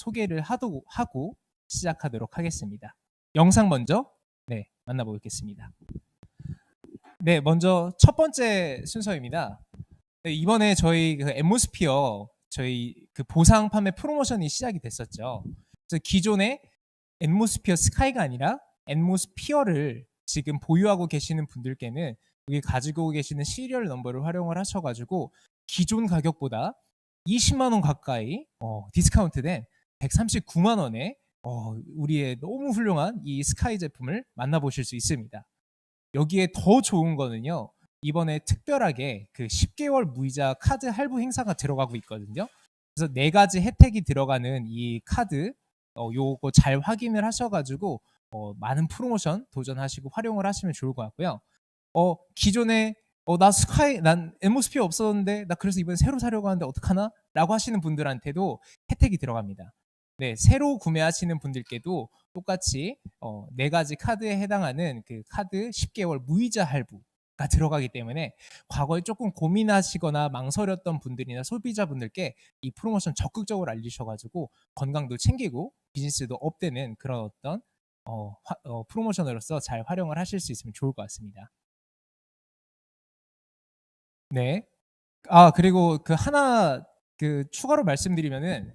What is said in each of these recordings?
소개를 하도, 하고 시작하도록 하겠습니다. 영상 먼저 네 만나보겠습니다. 네 먼저 첫 번째 순서입니다. 네, 이번에 저희 그 엠모스피어 저희 그 보상 판매 프로모션이 시작이 됐었죠. 그래서 기존의 엠모스피어 스카이가 아니라 엠모스피어를 지금 보유하고 계시는 분들께는 여기 가지고 계시는 시리얼 넘버를 활용을 하셔가지고 기존 가격보다 20만 원 가까이 어, 디스카운트된 139만 원에 어, 우리의 너무 훌륭한 이 스카이 제품을 만나보실 수 있습니다. 여기에 더 좋은 거는요. 이번에 특별하게 그 10개월 무이자 카드 할부 행사가 들어가고 있거든요. 그래서 네 가지 혜택이 들어가는 이 카드 어, 요거 잘 확인을 하셔가지고 어, 많은 프로모션 도전하시고 활용을 하시면 좋을 것 같고요. 어, 기존에 어, 나 스카이, 난 엠모스피어 없었는데 나 그래서 이번에 새로 사려고 하는데 어떡하나? 라고 하시는 분들한테도 혜택이 들어갑니다. 네, 새로 구매하시는 분들께도 똑같이 어, 네 가지 카드에 해당하는 그 카드 10개월 무이자 할부 가 들어가기 때문에 과거에 조금 고민하시거나 망설였던 분들이나 소비자분들께 이 프로모션 적극적으로 알리셔가지고 건강도 챙기고 비즈니스도 업되는 그런 어떤 어, 화, 어, 프로모션으로서 잘 활용을 하실 수 있으면 좋을 것 같습니다. 네. 아 그리고 그 하나 그 추가로 말씀드리면은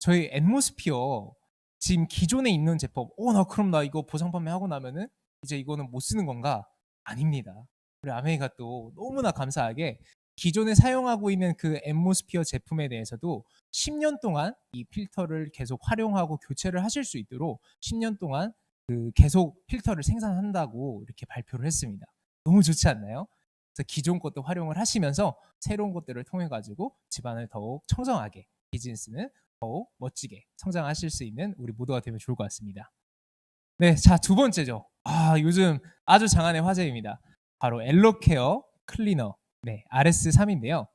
저희 앰모스피어 지금 기존에 있는 제품 어나 그럼 나 이거 보상 판매하고 나면은 이제 이거는 못 쓰는 건가? 아닙니다. 우리 아메이가 또 너무나 감사하게 기존에 사용하고 있는 그 앰모스피어 제품에 대해서도 10년 동안 이 필터를 계속 활용하고 교체를 하실 수 있도록 10년 동안 그 계속 필터를 생산한다고 이렇게 발표를 했습니다. 너무 좋지 않나요? 그래서 기존 것도 활용을 하시면서 새로운 것들을 통해 가지고 집안을 더욱 청정하게 비즈니스는 더욱 멋지게 성장하실 수 있는 우리 모두가 되면 좋을 것 같습니다. 네, 자 두 번째죠. 아 요즘 아주 장안의 화제입니다. 바로 엘로케어 클리너 네 RS3인데요.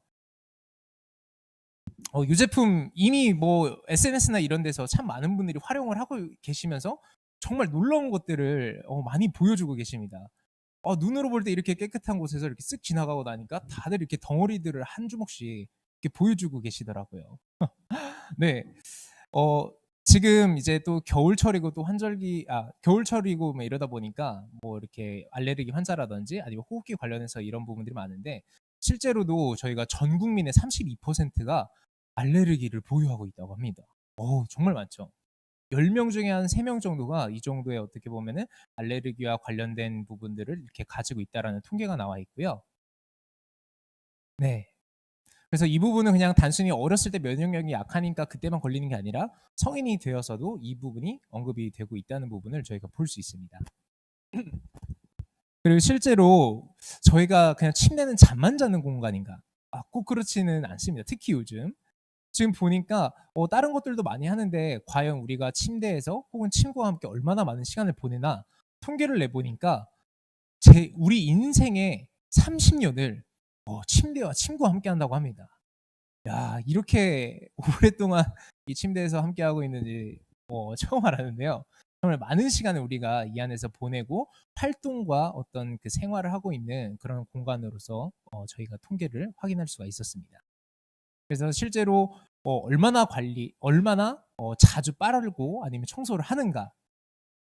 어, 이 제품 이미 뭐 SNS나 이런 데서 참 많은 분들이 활용을 하고 계시면서 정말 놀라운 것들을 어, 많이 보여주고 계십니다. 어, 눈으로 볼 때 이렇게 깨끗한 곳에서 이렇게 쓱 지나가고 나니까 다들 이렇게 덩어리들을 한 주먹씩 이렇게 보여주고 계시더라고요. 네. 어, 지금 이제 또 겨울철이고 또 환절기, 아, 겨울철이고 뭐 이러다 보니까 뭐 이렇게 알레르기 환자라든지 아니면 호흡기 관련해서 이런 부분들이 많은데 실제로도 저희가 전 국민의 32%가 알레르기를 보유하고 있다고 합니다. 어, 정말 많죠. 10명 중에 한 3명 정도가 이 정도의 어떻게 보면은 알레르기와 관련된 부분들을 이렇게 가지고 있다라는 통계가 나와 있고요. 네. 그래서 이 부분은 그냥 단순히 어렸을 때 면역력이 약하니까 그때만 걸리는 게 아니라 성인이 되어서도 이 부분이 언급이 되고 있다는 부분을 저희가 볼 수 있습니다. 그리고 실제로 저희가 그냥 침대는 잠만 자는 공간인가? 아, 꼭 그렇지는 않습니다. 특히 요즘 지금 보니까 어, 다른 것들도 많이 하는데 과연 우리가 침대에서 혹은 친구와 함께 얼마나 많은 시간을 보내나 통계를 내보니까 제 우리 인생의 30년을 어, 침대와 친구와 함께 한다고 합니다. 야 이렇게 오랫동안 이 침대에서 함께 하고 있는지 어, 처음 알았는데요. 정말 많은 시간을 우리가 이 안에서 보내고 활동과 어떤 그 생활을 하고 있는 그런 공간으로서 어, 저희가 통계를 확인할 수가 있었습니다. 그래서 실제로 어, 얼마나 관리, 얼마나 어, 자주 빨아들고 아니면 청소를 하는가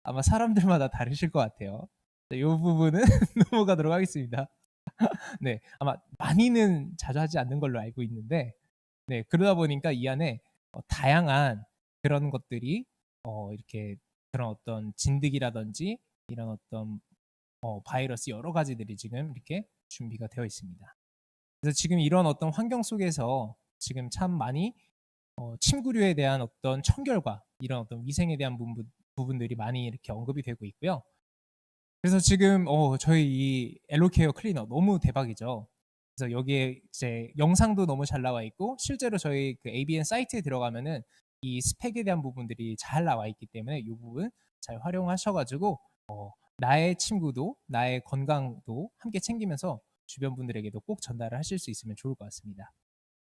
아마 사람들마다 다르실 것 같아요. 이 부분은 넘어가도록 하겠습니다. 네, 아마 많이는 자주 하지 않는 걸로 알고 있는데, 네 그러다 보니까 이 안에 어, 다양한 그런 것들이 어, 이렇게 그런 어떤 진드기라든지 이런 어떤 어, 바이러스 여러 가지들이 지금 이렇게 준비가 되어 있습니다. 그래서 지금 이런 어떤 환경 속에서 지금 참 많이 어, 침구류에 대한 어떤 청결과 이런 어떤 위생에 대한 부분, 부분들이 많이 이렇게 언급이 되고 있고요. 그래서 지금 어, 저희 이 엘로케어 클리너 너무 대박이죠. 그래서 여기에 이제 영상도 너무 잘 나와 있고 실제로 저희 그 ABN 사이트에 들어가면은 이 스펙에 대한 부분들이 잘 나와 있기 때문에 이 부분 잘 활용하셔가지고 어, 나의 친구도 나의 건강도 함께 챙기면서 주변 분들에게도 꼭 전달을 하실 수 있으면 좋을 것 같습니다.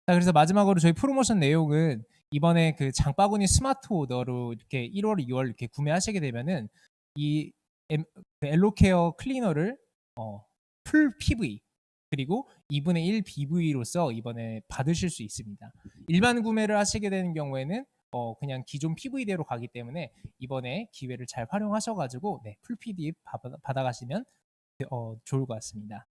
자, 그래서 마지막으로 저희 프로모션 내용은 이번에 그 장바구니 스마트 오더로 이렇게 1월, 2월 이렇게 구매하시게 되면은 이그 엘로케어 클리너를 어, 풀 PV 그리고 2분의 1 BV로서 이번에 받으실 수 있습니다. 일반 구매를 하시게 되는 경우에는 어, 그냥 기존 PV대로 가기 때문에 이번에 기회를 잘 활용하셔가지고 네, 풀 PDF 받아, 받아가시면 어, 좋을 것 같습니다.